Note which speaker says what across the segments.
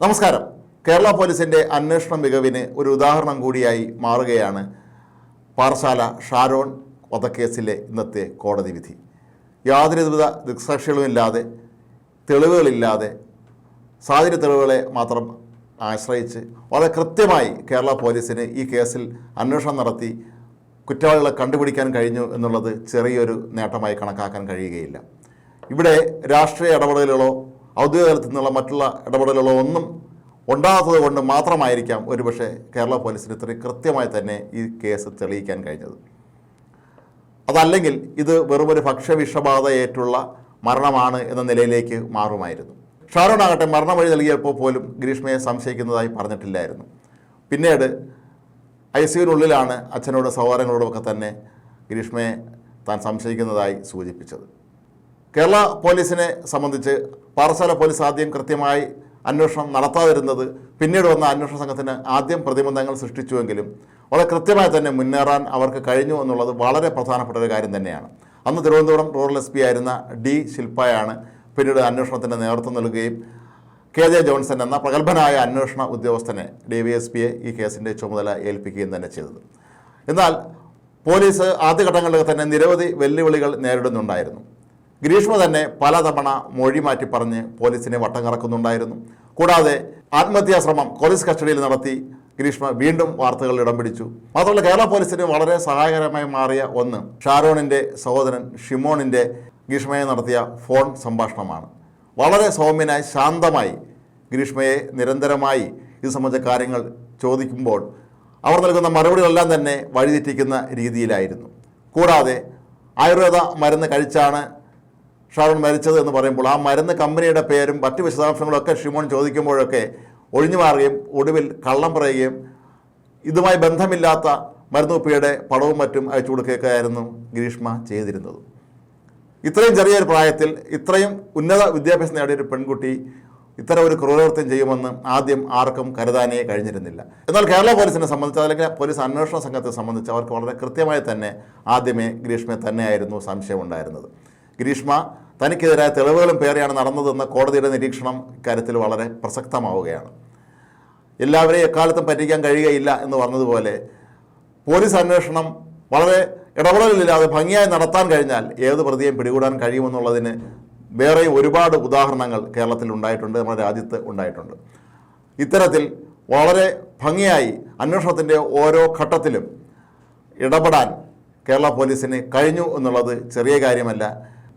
Speaker 1: നമസ്കാരം. കേരള പോലീസിന്റെ അന്വേഷണ മികവിന് ഒരു ഉദാഹരണം കൂടിയായി മാറുകയാണ് പാറശാല ഷാരോൺ വധക്കേസിലെ ഇന്നത്തെ കോടതി വിധി. യാതൊരുവിധ ദൃക്സാക്ഷികളുമില്ലാതെ തെളിവുകളില്ലാതെ സാഹചര്യ തെളിവുകളെ മാത്രം ആശ്രയിച്ച് വളരെ കൃത്യമായി കേരള പോലീസിന് ഈ കേസിൽ അന്വേഷണം നടത്തി കുറ്റവാളികളെ കണ്ടുപിടിക്കാൻ കഴിഞ്ഞു എന്നുള്ളത് ചെറിയൊരു നേട്ടമായി കണക്കാക്കാൻ കഴിയുകയില്ല. ഇവിടെ രാഷ്ട്രീയ ഇടപെടലുകളോ ഔദ്യോഗിക തലത്തിൽ നിന്നുള്ള മറ്റുള്ള ഇടപെടലുകളോ ഒന്നും ഉണ്ടാകാത്തത് കൊണ്ട് മാത്രമായിരിക്കാം ഒരുപക്ഷെ കേരള പോലീസിന് ഇത്രയും കൃത്യമായി തന്നെ ഈ കേസ് തെളിയിക്കാൻ കഴിഞ്ഞത്. അതല്ലെങ്കിൽ ഇത് വെറുമൊരു ഭക്ഷ്യവിഷബാധയേറ്റുള്ള മരണമാണ് എന്ന നിലയിലേക്ക് മാറുമായിരുന്നു. ഷാരോൺ ആകട്ടെ മരണവഴി നൽകിയപ്പോൾ പോലും ഗ്രീഷ്മയെ സംശയിക്കുന്നതായി പറഞ്ഞിട്ടില്ലായിരുന്നു. പിന്നീട് ഐ സിയുനുള്ളിലാണ് അച്ഛനോടും സഹോദരങ്ങളോടുമൊക്കെ തന്നെ ഗ്രീഷ്മയെ താൻ സംശയിക്കുന്നതായി സൂചിപ്പിച്ചത്. കേരള പോലീസിനെ സംബന്ധിച്ച് പാറശാല പോലീസ് ആദ്യം കൃത്യമായി അന്വേഷണം നടത്താതിരുന്നത് പിന്നീട് വന്ന അന്വേഷണ സംഘത്തിന് ആദ്യം പ്രതിബന്ധങ്ങൾ സൃഷ്ടിച്ചുവെങ്കിലും വളരെ കൃത്യമായി തന്നെ മുന്നേറാൻ അവർക്ക് കഴിഞ്ഞു എന്നുള്ളത് വളരെ പ്രധാനപ്പെട്ട ഒരു കാര്യം തന്നെയാണ്. അന്ന് തിരുവനന്തപുരം റൂറൽ എസ് പി ആയിരുന്ന ഡി ശില്പയാണ് പിന്നീട് അന്വേഷണത്തിന് നേതൃത്വം നൽകുകയും കെ ജെ ജോൺസൺ എന്ന പ്രഗത്ഭനായ അന്വേഷണ ഉദ്യോഗസ്ഥനെ ഡി വി എസ് പിയെ ഈ കേസിന്റെ ചുമതല ഏൽപ്പിക്കുകയും തന്നെ ചെയ്തത്. എന്നാൽ പോലീസ് ആദ്യഘട്ടങ്ങളിൽ തന്നെ നിരവധി വെല്ലുവിളികൾ നേരിടുന്നുണ്ടായിരുന്നു. ഗ്രീഷ്മ തന്നെ പലതവണ മൊഴി മാറ്റി പറഞ്ഞ് പോലീസിനെ വട്ടം കറക്കുന്നുണ്ടായിരുന്നു. കൂടാതെ ആത്മഹത്യാശ്രമം പോലീസ് കസ്റ്റഡിയിൽ നടത്തി ഗ്രീഷ്മ വീണ്ടും വാർത്തകളിൽ ഇടം പിടിച്ചു. മാത്രമല്ല കേരള പോലീസിന് വളരെ സഹായകരമായി മാറിയ ഒന്ന് ഷാരോണിന്റെ സഹോദരൻ ഷിമോണിന്റെ ഗ്രീഷ്മയെ നടത്തിയ ഫോൺ സംഭാഷണമാണ്. വളരെ സൗമ്യനായി ശാന്തമായി ഗ്രീഷ്മയെ നിരന്തരമായി ഇത് സംബന്ധിച്ച കാര്യങ്ങൾ ചോദിക്കുമ്പോൾ അവർ നൽകുന്ന മറുപടികളെല്ലാം തന്നെ വഴിതെറ്റിക്കുന്ന രീതിയിലായിരുന്നു. കൂടാതെ ആയുർവേദ മരുന്ന് കഴിച്ചാണ് ഷാരോൺ മരിച്ചത് എന്ന് പറയുമ്പോൾ ആ മരുന്ന് കമ്പനിയുടെ പേരും മറ്റ് വിശദാംശങ്ങളൊക്കെ ഷിമോൺ ചോദിക്കുമ്പോഴൊക്കെ ഒഴിഞ്ഞു മാറുകയും ഒടുവിൽ കള്ളം പറയുകയും ഇതുമായി ബന്ധമില്ലാത്ത മരുന്നുപ്പിയുടെ പടവും മറ്റും അയച്ചു കൊടുക്കുകയായിരുന്നു ഗ്രീഷ്മ ചെയ്തിരുന്നത്. ഇത്രയും ചെറിയൊരു പ്രായത്തിൽ ഇത്രയും ഉന്നത വിദ്യാഭ്യാസം നേടിയ ഒരു പെൺകുട്ടി ഇത്തരം ഒരു ക്രൂരകൃത്യം ചെയ്യുമെന്ന് ആദ്യം ആർക്കും കരുതാനേ കഴിഞ്ഞിരുന്നില്ല. എന്നാൽ കേരള പോലീസിനെ സംബന്ധിച്ച് അല്ലെങ്കിൽ പോലീസ് അന്വേഷണ സംഘത്തെ സംബന്ധിച്ച് അവർക്ക് വളരെ കൃത്യമായി തന്നെ ആദ്യമേ ഗ്രീഷ്മയെ തന്നെയായിരുന്നു സംശയമുണ്ടായിരുന്നത്. ഗ്രീഷ്മ തനിക്കെതിരായ തെളിവുകളും പേറിയാണ് നടന്നതെന്ന കോടതിയുടെ നിരീക്ഷണം ഇക്കാര്യത്തിൽ വളരെ പ്രസക്തമാവുകയാണ്. എല്ലാവരെയും എക്കാലത്തും പറ്റിക്കാൻ കഴിയുകയില്ല എന്ന് പറഞ്ഞതുപോലെ പോലീസ് അന്വേഷണം വളരെ ഇടപെടലില്ലാതെ ഭംഗിയായി നടത്താൻ കഴിഞ്ഞാൽ ഏത് പ്രതിയെയും പിടികൂടാൻ കഴിയുമെന്നുള്ളതിന് വേറെ ഒരുപാട് ഉദാഹരണങ്ങൾ കേരളത്തിൽ ഉണ്ടായിട്ടുണ്ട് നമ്മുടെ രാജ്യത്ത് ഉണ്ടായിട്ടുണ്ട്. ഇത്തരത്തിൽ വളരെ ഭംഗിയായി അന്വേഷണത്തിന്റെ ഓരോ ഘട്ടത്തിലും ഇടപെടാൻ കേരള പോലീസിന് കഴിഞ്ഞു എന്നുള്ളത് ചെറിയ കാര്യമല്ല.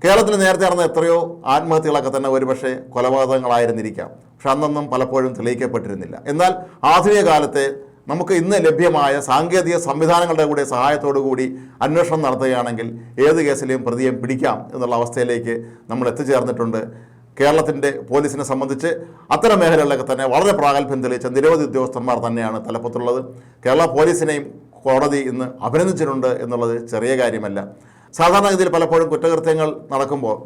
Speaker 1: കേരളത്തിൽ നേരത്തെ നടന്ന എത്രയോ ആത്മഹത്യകളൊക്കെ തന്നെ ഒരുപക്ഷെ കൊലപാതകങ്ങളായിരുന്നിരിക്കാം. പക്ഷെ അന്നൊന്നും പലപ്പോഴും തെളിയിക്കപ്പെട്ടിരുന്നില്ല. എന്നാൽ ആധുനിക കാലത്തെ നമുക്ക് ഇന്ന് ലഭ്യമായ സാങ്കേതിക സംവിധാനങ്ങളുടെ കൂടെ സഹായത്തോടു കൂടി അന്വേഷണം നടത്തുകയാണെങ്കിൽ ഏത് കേസിലെയും പ്രതിയെ പിടിക്കാം എന്നുള്ള അവസ്ഥയിലേക്ക് നമ്മൾ എത്തിച്ചേർന്നിട്ടുണ്ട്. കേരളത്തിന്റെ പോലീസിനെ സംബന്ധിച്ച് അത്തരം മേഖലകളിലൊക്കെ തന്നെ വളരെ പ്രാഗൽഭ്യം തെളിയിച്ച നിരവധി ഉദ്യോഗസ്ഥന്മാർ തന്നെയാണ് തലപ്പത്തുള്ളത്. കേരള പോലീസിനെയും കോടതി ഇന്ന് അഭിനന്ദിച്ചിട്ടുണ്ട് എന്നുള്ളത് ചെറിയ കാര്യമല്ല. സാധാരണഗതിയിൽ പലപ്പോഴും കുറ്റകൃത്യങ്ങൾ നടക്കുമ്പോൾ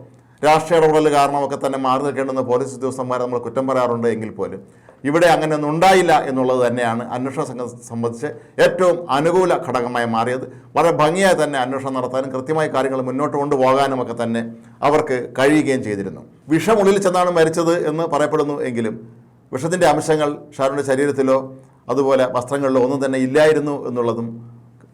Speaker 1: രാഷ്ട്രീയ ഇടപെടൽ കാരണമൊക്കെ തന്നെ മാറി നിൽക്കേണ്ടെന്ന് പോലീസ് ഉദ്യോഗസ്ഥന്മാരെ നമ്മൾ കുറ്റം പറയാറുണ്ട് എങ്കിൽ പോലും ഇവിടെ അങ്ങനെയൊന്നും ഉണ്ടായില്ല എന്നുള്ളത് തന്നെയാണ് അന്വേഷണ സംഘം സംബന്ധിച്ച് ഏറ്റവും അനുകൂല ഘടകമായി മാറിയത്. വളരെ ഭംഗിയായി തന്നെ അന്വേഷണം നടത്താനും കൃത്യമായി കാര്യങ്ങൾ മുന്നോട്ട് കൊണ്ടുപോകാനും ഒക്കെ തന്നെ അവർക്ക് കഴിയുകയും ചെയ്തിരുന്നു. വിഷമുള്ളിൽ ചെന്നാണ് മരിച്ചത് എന്ന് പറയപ്പെടുന്നു എങ്കിലും വിഷത്തിന്റെ അംശങ്ങൾ ഷാരുടെ ശരീരത്തിലോ അതുപോലെ വസ്ത്രങ്ങളിലോ ഒന്നും തന്നെ ഇല്ലായിരുന്നു എന്നുള്ളതും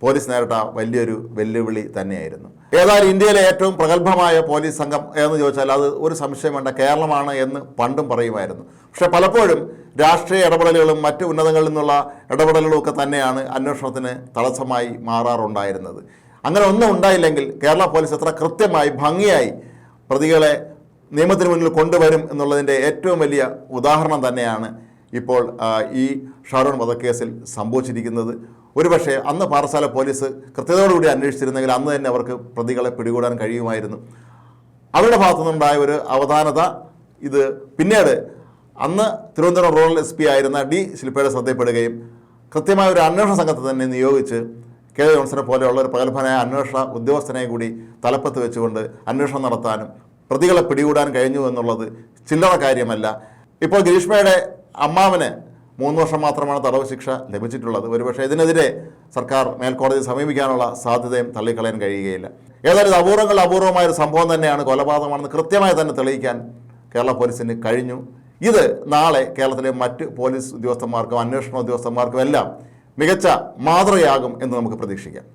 Speaker 1: പോലീസ് നേരിട്ട വലിയൊരു വെല്ലുവിളി തന്നെയായിരുന്നു. ഏതായാലും ഇന്ത്യയിലെ ഏറ്റവും പ്രഗത്ഭമായ പോലീസ് സംഘം എന്ന് ചോദിച്ചാൽ അത് ഒരു സംശയം വേണ്ട കേരളമാണ് എന്ന് പണ്ടും പറയുമായിരുന്നു. പക്ഷെ പലപ്പോഴും രാഷ്ട്രീയ ഇടപെടലുകളും മറ്റ് ഉന്നതങ്ങളിൽ നിന്നുള്ള ഇടപെടലുകളും ഒക്കെ തന്നെയാണ് അന്വേഷണത്തിന് തടസ്സമായി മാറാറുണ്ടായിരുന്നത്. അങ്ങനെ ഒന്നും ഉണ്ടായില്ലെങ്കിൽ കേരള പോലീസ് എത്ര കൃത്യമായി ഭംഗിയായി പ്രതികളെ നിയമത്തിന് മുന്നിൽ കൊണ്ടുവരും എന്നുള്ളതിന്റെ ഏറ്റവും വലിയ ഉദാഹരണം തന്നെയാണ് ഇപ്പോൾ ഈ ഷാരോൺ വധക്കേസിൽ സംഭവിച്ചിരിക്കുന്നത്. ഒരുപക്ഷെ അന്ന് പാറശാല പോലീസ് കൃത്യതയോടുകൂടി അന്വേഷിച്ചിരുന്നെങ്കിൽ അന്ന് തന്നെ അവർക്ക് പ്രതികളെ പിടികൂടാൻ കഴിയുമായിരുന്നു. അവരുടെ ഭാഗത്തു നിന്നുണ്ടായ ഒരു അവധാനത ഇത്. പിന്നീട് അന്ന് തിരുവനന്തപുരം റൂറൽ എസ് പി ആയിരുന്ന ഡി ശില്പയുടെ ശ്രദ്ധയിൽപ്പെടുകയും കൃത്യമായ ഒരു അന്വേഷണ സംഘത്തെ തന്നെ നിയോഗിച്ച് കെ ജോൺസനെ പോലെയുള്ള ഒരു പ്രഗത്ഭനായ അന്വേഷണ ഉദ്യോഗസ്ഥനെ കൂടി തലപ്പത്ത് വെച്ചുകൊണ്ട് അന്വേഷണം നടത്താനും പ്രതികളെ പിടികൂടാൻ കഴിഞ്ഞു എന്നുള്ളത് ചില്ലറ കാര്യമല്ല. ഇപ്പോൾ ഗ്രീഷ്മയുടെ അമ്മാവന് മൂന്ന് വർഷം മാത്രമാണ് തടവ് ശിക്ഷ ലഭിച്ചിട്ടുള്ളത്. ഒരുപക്ഷെ ഇതിനെതിരെ സർക്കാർ മേൽക്കോടതിയെ സമീപിക്കാനുള്ള സാധ്യതയും തള്ളിക്കളയാൻ കഴിയുകയില്ല. ഏതായാലും അപൂർവങ്ങൾ അപൂർവമായ ഒരു സംഭവം തന്നെയാണ് കൊലപാതകമാണെന്ന് കൃത്യമായി തന്നെ തെളിയിക്കാൻ കേരള പോലീസിന് കഴിഞ്ഞു. ഇത് നാളെ കേരളത്തിലെ മറ്റ് പോലീസ് ഉദ്യോഗസ്ഥന്മാർക്കും അന്വേഷണ ഉദ്യോഗസ്ഥന്മാർക്കും എല്ലാം മികച്ച മാതൃകയാകും എന്ന് നമുക്ക് പ്രതീക്ഷിക്കാം.